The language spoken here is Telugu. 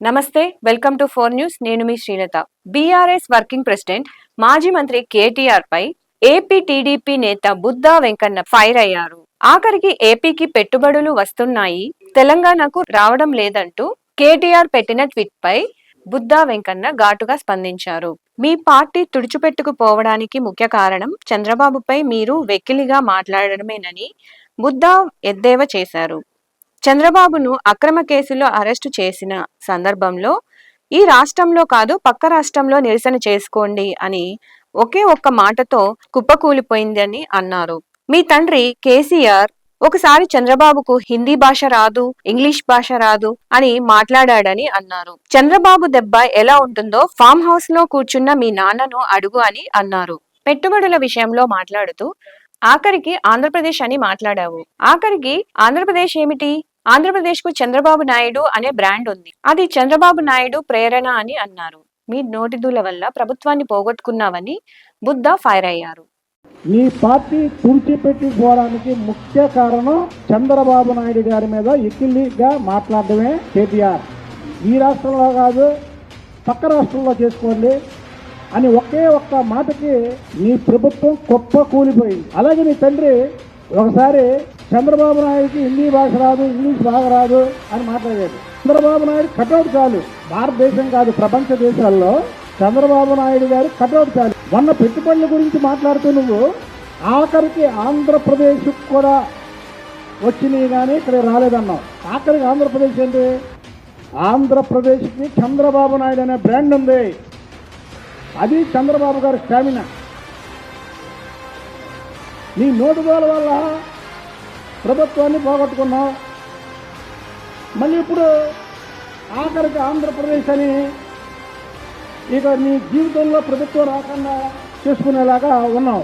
నమస్తే వెల్కమ్ టు ఫోర్ న్యూస్. నేను మీ శ్రీలత. బీఆర్ఎస్ వర్కింగ్ ప్రెసిడెంట్ మాజీ మంత్రి కేటీఆర్ పై ఏపీ టీడీపీ నేత బుద్దా వెంకన్న ఫైర్ అయ్యారు. ఆఖరికి ఏపీకి పెట్టుబడులు వస్తున్నాయి తెలంగాణకు రావడం లేదంటూ కేటీఆర్ పెట్టిన ట్వీట్ పై బుద్దా వెంకన్న ఘాటుగా స్పందించారు. మీ పార్టీ తుడిచిపెట్టుకుపోవడానికి ముఖ్య కారణం చంద్రబాబుపై మీరు వెకిలిగా మాట్లాడడమేనని బుద్దా ఎద్దేవా చేశారు. చంద్రబాబును అక్రమ కేసులో అరెస్టు చేసిన సందర్భంలో ఈ రాష్ట్రంలో కాదు పక్క రాష్ట్రంలో నిరసన చేసుకోండి అని ఒకే ఒక్క మాటతో కుప్పకూలిపోయిందని అన్నారు. మీ తండ్రి కేసీఆర్ ఒకసారి చంద్రబాబుకు హిందీ భాష రాదు ఇంగ్లీష్ భాష రాదు అని మాట్లాడాడని అన్నారు. చంద్రబాబు దెబ్బ ఎలా ఉంటుందో ఫామ్ హౌస్లో కూర్చున్న మీ నాన్నను అడుగు అని అన్నారు. పెట్టుబడుల విషయంలో మాట్లాడుతూ ఆఖరికి ఆంధ్రప్రదేశ్ అని మాట్లాడావు. ఆఖరికి ఆంధ్రప్రదేశ్ ఏమిటి? ఆంధ్రప్రదేశ్కు చంద్రబాబు నాయుడు అనే బ్రాండ్ ఉంది. అది చంద్రబాబు నాయుడు ప్రేరణ అని అన్నారు. మీ నోటిదుల వల్ల ప్రభుత్వాన్ని పోగొట్టుకున్నావని బుద్ధ ఫైర్ అయ్యారు. ఈ పార్టీ తుడిచిపెట్టుకోవడానికి ముఖ్య కారణం చంద్రబాబు నాయుడు గారి మీద ఎక్కిలిగా మాట్లాడడమే కేటీఆర్. ఈ రాష్ట్రంలో కాదు పక్క రాష్ట్రంలో చేసుకోండి అని ఒకే ఒక్క మాటకి నీ ప్రభుత్వం గొప్ప కూలిపోయింది అలాగే నీ తండ్రి ఒకసారి చంద్రబాబు నాయుడుకి హిందీ భాష రాదు ఇంగ్లీష్ బాగా రాదు అని మాట్లాడేది చంద్రబాబు నాయుడు కటౌట్ చాలు. భారతదేశం కాదు ప్రపంచ దేశాల్లో చంద్రబాబు నాయుడు గారు కటౌట్ చాలు. మొన్న పెట్టుబడుల గురించి మాట్లాడుతూ నువ్వు ఆఖరికి ఆంధ్రప్రదేశ్ కూడా వచ్చినాయి కానీ ఇక్కడ రాలేదన్నావు. ఆఖరికి ఆంధ్రప్రదేశ్ ఏంటి? ఆంధ్రప్రదేశ్కి చంద్రబాబు నాయుడు అనే బ్రాండ్ ఉంది. అది చంద్రబాబు గారి స్టామినా. నీ నోటుదోల వల్ల ప్రభుత్వాన్ని పోగొట్టుకున్నాం. మళ్ళీ ఇప్పుడు ఆఖరికి ఆంధ్రప్రదేశ్ అని ఇక నీ జీవితంలో ప్రభుత్వం రాకుండా చేసుకునేలాగా ఉన్నాం.